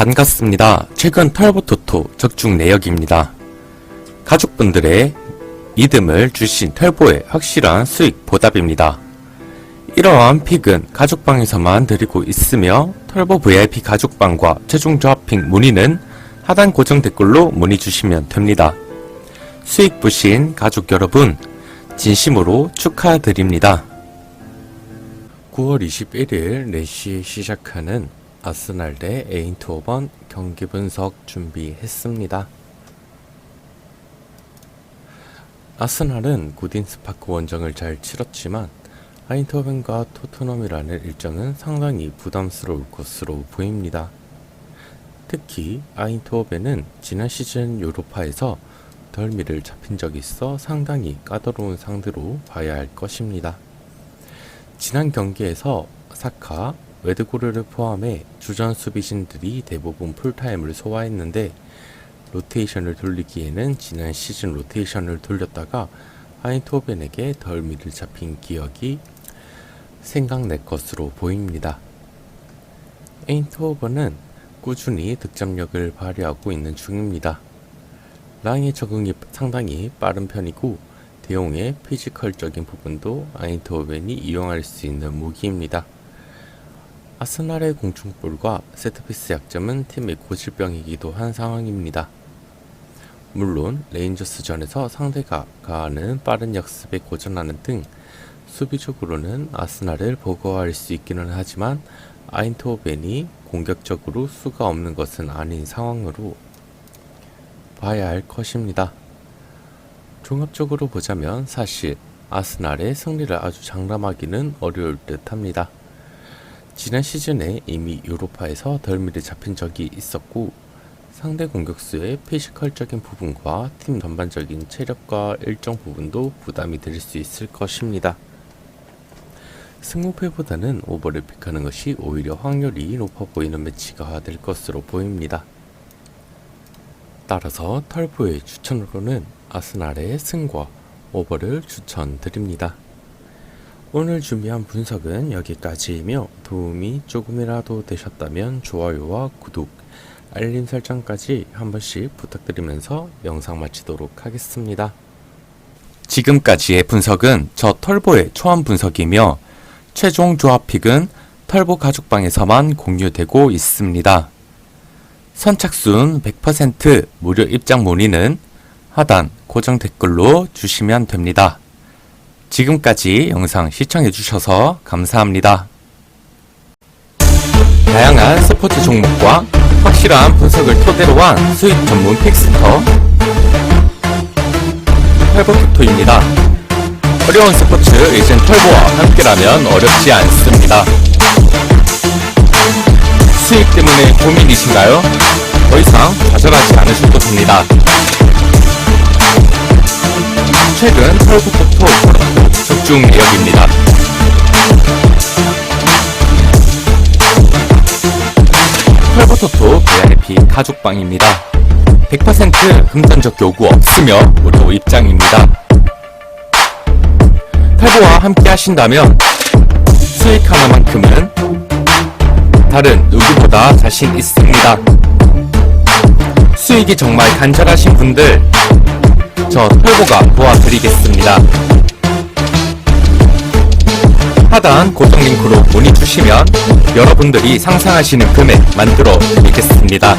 반갑습니다. 최근 털보토토 적중 내역입니다. 가족분들의 믿음을 주신 털보의 확실한 수익 보답입니다. 이러한 픽은 가족방에서만 드리고 있으며 털보 VIP 가족방과 최종 조합 픽 문의는 하단 고정 댓글로 문의 주시면 됩니다. 수익 보신 가족 여러분 진심으로 축하드립니다. 9월 21일 4시에 시작하는 아스날 대 에인트호번 경기 분석 준비했습니다. 아스날은 구딘스파크 원정을 잘 치렀지만 아인트호벤과 토트넘이라는 일정은 상당히 부담스러울 것으로 보입니다. 특히 아인트호벤은 지난 시즌 유로파에서 덜미를 잡힌 적이 있어 상당히 까다로운 상대로 봐야 할 것입니다. 지난 경기에서 사카, 웨드고르를 포함해 주전 수비진들이 대부분 풀타임을 소화했는데 로테이션을 돌리기에는 지난 시즌 로테이션을 돌렸다가 하인토벤에게 덜 미를 잡힌 기억이 생각날 것으로 보입니다. 에인토벤은 꾸준히 득점력을 발휘하고 있는 중입니다. 라인의 적응이 상당히 빠른 편이고 대용의 피지컬적인 부분도 아인토벤이 이용할 수 있는 무기입니다. 아스날의 공중볼과 세트피스 약점은 팀의 고질병이기도 한 상황입니다. 물론 레인저스전에서 상대가 가하는 빠른 역습에 고전하는 등 수비적으로는 아스날을 버거워할 수 있기는 하지만 아인토벤이 공격적으로 수가 없는 것은 아닌 상황으로 봐야 할 것입니다. 종합적으로 보자면 사실 아스날의 승리를 아주 장담하기는 어려울 듯 합니다. 지난 시즌에 이미 유로파에서 덜미를 잡힌 적이 있었고 상대 공격수의 피지컬적인 부분과 팀 전반적인 체력과 일정 부분도 부담이 될 수 있을 것입니다. 승무패보다는 오버를 픽하는 것이 오히려 확률이 높아 보이는 매치가 될 것으로 보입니다. 따라서 털보의 추천으로는 아스날의 승과 오버를 추천드립니다. 오늘 준비한 분석은 여기까지이며 도움이 조금이라도 되셨다면 좋아요와 구독, 알림 설정까지 한 번씩 부탁드리면서 영상 마치도록 하겠습니다. 지금까지의 분석은 저 털보의 초안 분석이며 최종 조합 픽은 털보 가족방에서만 공유되고 있습니다. 선착순 100% 무료 입장 문의는 하단 고정 댓글로 주시면 됩니다. 지금까지 영상 시청해주셔서 감사합니다. 다양한 스포츠 종목과 확실한 분석을 토대로 한 수익 전문 픽스터 털보토토입니다. 어려운 스포츠 이젠 털보와 함께라면 어렵지 않습니다. 수익 때문에 고민이신가요? 더 이상 좌절하지 않으셔도 됩니다. 최근 털보토 토 적중 내역입니다. 털보토토 VIP 가족방입니다. 100% 금전적 요구 없으며 무료 입장입니다. 탈보와 함께 하신다면 수익 하나만큼은 다른 누구보다 자신 있습니다. 수익이 정말 간절하신 분들 저 털보가 도와드리겠습니다. 하단 고정 링크로 문의 주시면 여러분들이 상상하시는 금액 만들어 드리겠습니다.